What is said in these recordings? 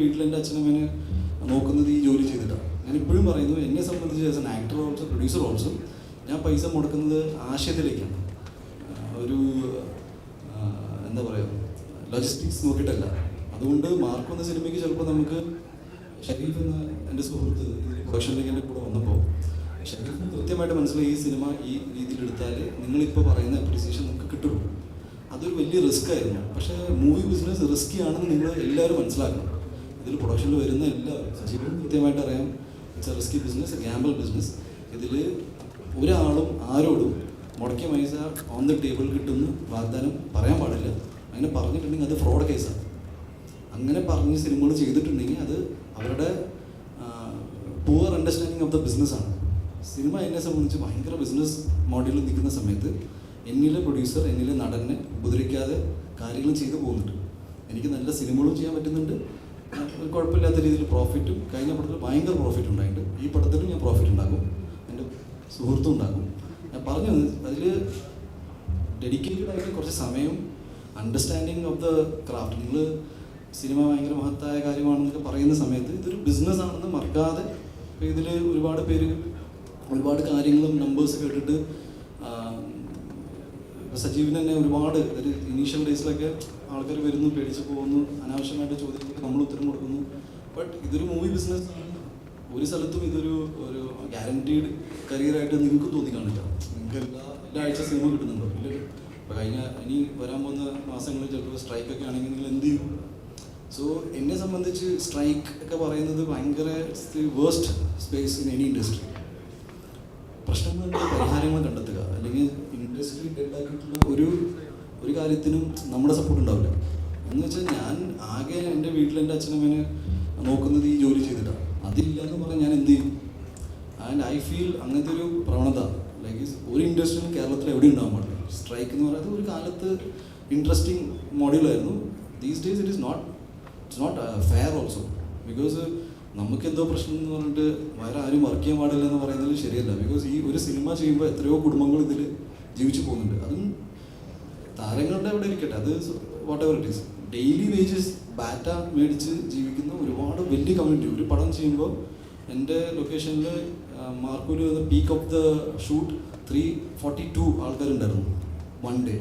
വീട്ടിൽ എന്റെ അച്ഛനമ്മേനെ നോക്കുന്നത് ഈ ജോലി ചെയ്തിട്ടാണ്. ഞാൻ ഇപ്പോഴും പറയുന്നു എന്നെ സംബന്ധിച്ച് as an actor also producer also ഞാൻ പൈസ മുടക്കുന്നത് ആശയത്തിലേക്കാണ്. ഒരു എന്താ പറയുക ലോജിസ്റ്റിക്സ് നോക്കിയിട്ടല്ല. അതുകൊണ്ട് മാർക്ക് വന്ന സിനിമയ്ക്ക് ചിലപ്പോൾ നമുക്ക് ഷരീഫ് എന്ന എന്റെ സുഹൃത്ത് പ്രൊഡക്ഷനിലേക്ക് എന്റെ കൂടെ വന്നപ്പോൾ ഷരീഫിന് കൃത്യമായിട്ട് മനസ്സിലായി ഈ സിനിമ ഈ രീതിയിൽ എടുത്താൽ നിങ്ങളിപ്പോൾ പറയുന്ന അപ്രീസിയേഷൻ നമുക്ക് കിട്ടുള്ളൂ. അതൊരു വലിയ റിസ്ക് ആയിരുന്നു. പക്ഷേ മൂവി ബിസിനസ് റിസ്ക്കി ആണെന്ന് നിങ്ങൾ എല്ലാവരും മനസ്സിലാക്കണം. ഇതിൽ പ്രൊഡക്ഷനിൽ വരുന്ന എല്ലാവരും കൃത്യമായിട്ട് അറിയാം. It's a risky business gamble business ഇതിൽ ഒരാളും ആരോടും മുടക്കിയ പൈസ ഓൺ ദ ടേബിൾ കിട്ടുമെന്ന് വാഗ്ദാനം പറയാൻ പാടില്ല. അങ്ങനെ പറഞ്ഞിട്ടുണ്ടെങ്കിൽ അത് ഫ്രോഡ് കേസാണ് അങ്ങനെ പറഞ്ഞ് സിനിമകൾ ചെയ്തിട്ടുണ്ടെങ്കിൽ അത് അവരുടെ പൂവർ അണ്ടർസ്റ്റാൻഡിങ് ഓഫ് ദ ബിസിനസ്സാണ് സിനിമ എന്നെ സംബന്ധിച്ച് ഭയങ്കര ബിസിനസ് മോഡലിൽ നിൽക്കുന്ന സമയത്ത് എന്നിലെ പ്രൊഡ്യൂസർ എന്നിലെ നടനെ ഉപദ്രവിക്കാതെ കാര്യങ്ങൾ ചെയ്തു പോകുന്നുണ്ട്. എനിക്ക് നല്ല സിനിമകളും ചെയ്യാൻ പറ്റുന്നുണ്ട്. കുഴപ്പമില്ലാത്ത രീതിയിൽ പ്രോഫിറ്റും കഴിഞ്ഞ പടത്തിൽ ഭയങ്കര പ്രോഫിറ്റ് ഉണ്ടായിട്ടുണ്ട്. ഈ പടത്തിലും ഞാൻ പ്രോഫിറ്റ് ഉണ്ടാക്കും. എന്റെ സുഹൃത്തും ഉണ്ടാകും ഞാൻ പറഞ്ഞു അതിൽ ഡെഡിക്കേറ്റഡ് ആയിട്ട് കുറച്ച് സമയം അണ്ടർസ്റ്റാൻഡിങ് ഓഫ് ദ ക്രാഫ്റ്റ് നിങ്ങൾ സിനിമ ഭയങ്കര മഹത്തായ കാര്യമാണെന്നൊക്കെ പറയുന്ന സമയത്ത് ഇതൊരു ബിസിനസ് ആണെന്ന് മറക്കാതെ ഇതിൽ ഒരുപാട് പേര് ഒരുപാട് കാര്യങ്ങളും നമ്പേഴ്സ് കേട്ടിട്ട് സജീവിന് തന്നെ ഒരുപാട് ഒരു ഇനീഷ്യൽ ഡേയ്സിലൊക്കെ ആൾക്കാർ വരുന്നു പേടിച്ച് പോകുന്നു അനാവശ്യമായിട്ട് ചോദിക്കുന്നു നമ്മൾ ഉത്തരം കൊടുക്കുന്നു. ബട്ട് ഇതൊരു മൂവി ബിസിനസ് ഒരു സ്ഥലത്തും ഇതൊരു ഒരു ഗ്യാരണ്ടീഡ് കരിയറായിട്ട് നിങ്ങൾക്ക് തോന്നി കാണില്ല നിങ്ങൾക്ക് എല്ലാ എല്ലാ ആഴ്ച സിനിമ കിട്ടുന്നുണ്ടോ? ഇല്ലല്ലോ ഇപ്പോൾ കഴിഞ്ഞ ഇനി വരാൻ പോകുന്ന മാസങ്ങളിൽ ചിലപ്പോൾ സ്ട്രൈക്ക് ഒക്കെ ആണെങ്കിൽ നിങ്ങൾ എന്ത് ചെയ്യും? സോ എന്നെ സംബന്ധിച്ച് സ്ട്രൈക്ക് ഒക്കെ പറയുന്നത് ഭയങ്കര waste space in any industry പ്രശ്നങ്ങൾ പരിഹാരങ്ങൾ കണ്ടെത്തുക. അല്ലെങ്കിൽ ഇൻഡസ്ട്രി ഡെഡാക്കിയിട്ടുള്ള ഒരു ഒരു കാര്യത്തിനും നമ്മുടെ സപ്പോർട്ട് ഉണ്ടാവില്ല. എന്ന് വെച്ചാൽ ഞാൻ ആകെ എന്റെ വീട്ടിൽ എന്റെ അച്ഛനമ്മേനെ നോക്കുന്നത് ഈ ജോലി ചെയ്തിട്ടാണ്. അതില്ല എന്ന് പറഞ്ഞാൽ ഞാൻ എന്ത് ചെയ്യും? ആൻഡ് ഐ ഫീൽ അങ്ങനത്തെ ഒരു പ്രവണത ലൈക്ക് ഒരു ഇൻഡസ്ട്രിയും കേരളത്തിൽ എവിടെ ഉണ്ടാകാൻ പാടില്ല. സ്ട്രൈക്ക് എന്ന് പറയുന്നത് ഒരു കാലത്ത് interesting മോഡ്യൂളായിരുന്നു these days it is not it's not fair also because നമുക്ക് എന്തോ പ്രശ്നം എന്ന് പറഞ്ഞിട്ട് വേറെ ആരും വർക്ക് ചെയ്യാൻ പാടില്ല എന്ന് പറയുന്നത് ശരിയല്ല. ബിക്കോസ് ഈ ഒരു സിനിമ ചെയ്യുമ്പോൾ എത്രയോ കുടുംബങ്ങൾ ഇതിൽ ജീവിച്ചു പോകുന്നുണ്ട്. അതും താരങ്ങളുടെ അവിടെ ഇരിക്കട്ടെ അത് whatever it is daily wages batta മേടിച്ച് ജീവിക്കുന്ന ഒരുപാട് വലിയ കമ്മ്യൂണിറ്റി ഒരു പടം ചെയ്യുമ്പോൾ എന്റെ ലൊക്കേഷനിൽ മാർക്കൂര് peak of the shoot three forty two ആൾക്കാരുണ്ടായിരുന്നു വൺ ഡേ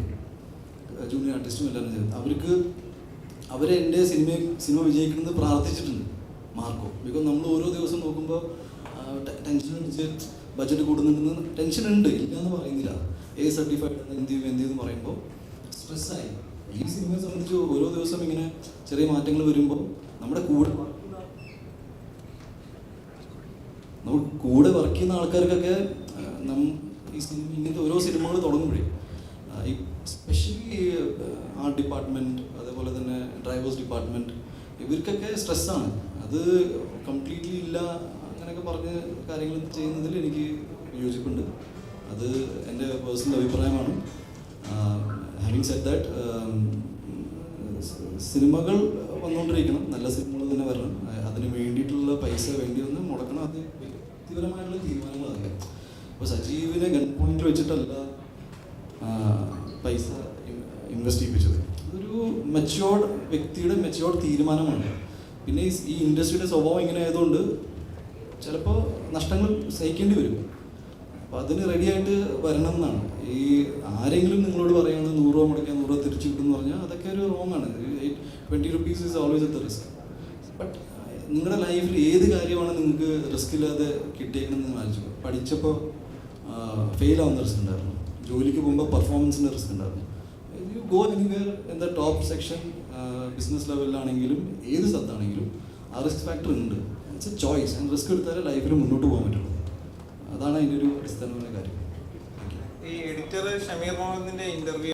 ജൂനിയർ ആർട്ടിസ്റ്റും എല്ലാവരും ചേർന്ന്. അവർക്ക് അവരെ എന്റെ സിനിമ സിനിമ വിജയിക്കുന്നത് പ്രാർത്ഥിച്ചിട്ടുണ്ട് മാർക്കോ. ബിക്കോസ് നമ്മൾ ഓരോ ദിവസം നോക്കുമ്പോൾ ടെൻഷൻ അടിച്ച് ബഡ്ജറ്റ് കൂടുന്നുണ്ടെന്ന് ടെൻഷൻ ഉണ്ട് ഇല്ല എന്ന് പറയുന്നില്ല എ സർട്ടിഫൈഡ് എന്ത് ചെയ്യും എന്ത് ചെയ്യുമെന്ന് പറയുമ്പോൾ സ്ട്രെസ്സായി ഈ സിനിമയെ സംബന്ധിച്ച് ഓരോ ദിവസം ഇങ്ങനെ ചെറിയ മാറ്റങ്ങൾ വരുമ്പോൾ നമ്മുടെ കൂടെ നമ്മൾ കൂടെ വർക്ക് ചെയ്യുന്ന ആൾക്കാർക്കൊക്കെ നം ഈ സിനിമ ഇങ്ങനത്തെ ഓരോ സിനിമകൾ തുടങ്ങുമ്പോഴേ ഈ സ്പെഷ്യലി ആർട്ട് ഡിപ്പാർട്ട്മെന്റ് അതേപോലെ തന്നെ ഡ്രൈവേഴ്സ് ഡിപ്പാർട്ട്മെന്റ് ഇവർക്കൊക്കെ സ്ട്രെസ്സാണ് അത് കംപ്ലീറ്റ്ലി ഇല്ല അങ്ങനെയൊക്കെ പറഞ്ഞ് കാര്യങ്ങൾ ചെയ്യുന്നതിൽ എനിക്ക് യോജിപ്പുണ്ട്. അത് എന്റെ പേഴ്സണൽ അഭിപ്രായമാണ്. ഹാവിങ് സെറ്റ് ദാറ്റ് സിനിമകൾ വന്നുകൊണ്ടിരിക്കണം. നല്ല സിനിമകൾ തന്നെ വരണം. അതിന് വേണ്ടിയിട്ടുള്ള പൈസ വേണ്ടി വന്ന് മുടക്കണം. അത് വ്യക്തിപരമായിട്ടുള്ള തീരുമാനങ്ങളല്ല അപ്പോൾ സജീവിനെ ഗൺ പോയിന്റ് വെച്ചിട്ടല്ല പൈസ ഇൻവെസ്റ്റ് ചെയ്യിപ്പിച്ചത്. അതൊരു മെച്ചോർഡ് വ്യക്തിയുടെ മെച്ചോർഡ് തീരുമാനമാണ്. പിന്നെ ഈ ഇൻഡസ്ട്രിയുടെ സ്വഭാവം ഇങ്ങനെ ആയതുകൊണ്ട് ചിലപ്പോൾ നഷ്ടങ്ങൾ സഹിക്കേണ്ടി വരും. അപ്പോൾ അതിന് റെഡിയായിട്ട് വരണം എന്നാണ് ഈ ആരെങ്കിലും നിങ്ങളോട് പറയുന്നത് നൂറ് രൂപ മുടക്കാൻ നൂറ് രൂപ തിരിച്ചു കിട്ടും എന്ന് പറഞ്ഞാൽ അതൊക്കെ ഒരു റോങ് ആണ്. ട്വന്റി റുപ്പീസ് ഈസ് ഓൾവേസ് എത്ത റിസ്ക് ബട്ട് നിങ്ങളുടെ ലൈഫിൽ ഏത് കാര്യമാണ് നിങ്ങൾക്ക് റിസ്ക് ഇല്ലാതെ കിട്ടിയേക്കണമെന്ന് നിങ്ങൾ ആലോചിച്ചു പഠിച്ചപ്പോൾ ഫെയിൽ ആവുന്ന റിസ്ക് ഉണ്ടായിരുന്നു. ജോലിക്ക് പോകുമ്പോൾ പെർഫോമൻസിന്റെ റിസ്ക് ഉണ്ടായിരുന്നു. You go anywhere in the top section business ലെവലിലാണെങ്കിലും ഏത് സ്ഥലത്താണെങ്കിലും ആ റിസ്ക് ഫാക്ടർ ഉണ്ട്. It's a choice and risk എടുത്താലേ ലൈഫിൽ മുന്നോട്ട് പോകാൻ പറ്റുള്ളൂ. അതാണ് അതിന്റെ ഒരു അടിസ്ഥാനപരമായ കാര്യം. ഈ എഡിറ്റർ ഷമീർ മുഹമ്മദിന്റെ ഇന്റർവ്യൂ